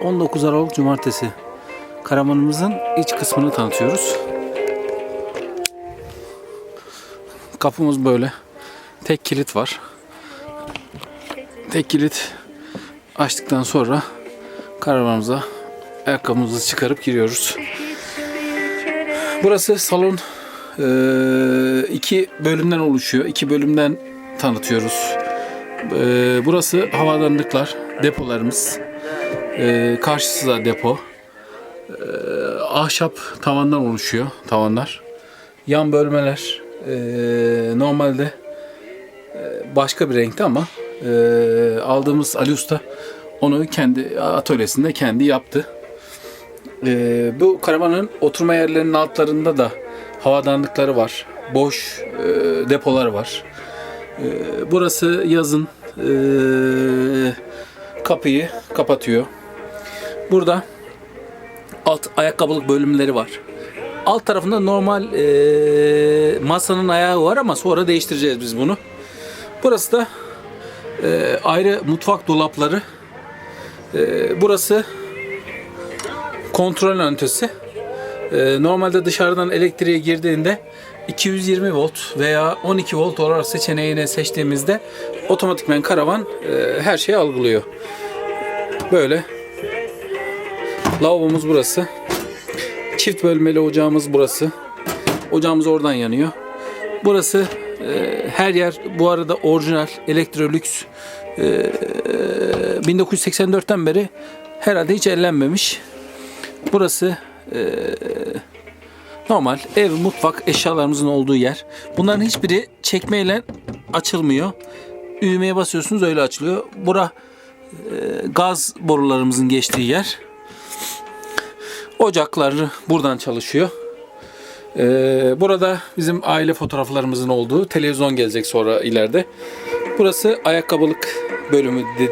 19 Aralık Cumartesi. Karavanımızın iç kısmını tanıtıyoruz. Kapımız böyle. Tek kilit var. Tek kilit açtıktan sonra karavanımıza ayakkabımızı çıkarıp giriyoruz. Burası salon eee, iki bölümden oluşuyor. İki bölümden tanıtıyoruz. Eee, burası havalandıklar, depolarımız. Eee, karşısı da depo. Eee, ahşap tavandan oluşuyor tavanlar. Yan bölmeler eee, normalde başka bir renkte ama eee, aldığımız Ali Usta onu kendi atölyesinde kendi yaptı. Eee, bu karavanın oturma yerlerinin altlarında da havadanlıkları var. Boş eee, depoları var. Eee, burası yazın eee, kapıyı kapatıyor. Burada alt ayakkabılık bölümleri var. Alt tarafında normal eee, masanın ayağı var ama sonra değiştireceğiz biz bunu. Burası da eee, ayrı mutfak dolapları. Eee, burası kontrol ünitesi. Ee, normalde dışarıdan elektriğe girdiğinde 220 volt veya 12 volt olarak seçeneğini seçtiğimizde otomatikmen karavan e, her şeyi algılıyor. Böyle. Lavabomuz burası. Çift bölmeli ocağımız burası. Ocağımız oradan yanıyor. Burası e, her yer bu arada orijinal Electrolux e, 1984'ten beri herhalde hiç ellenmemiş. Burası eee, normal ev, mutfak eşyalarımızın olduğu yer. Bunların hiçbiri çekmeyle açılmıyor. Düğmeye basıyorsunuz öyle açılıyor. Bura eee, gaz borularımızın geçtiği yer. Ocakları buradan çalışıyor. Eee, burada bizim aile fotoğraflarımızın olduğu televizyon gelecek sonra ileride. Burası ayakkabılık bölümü dedi.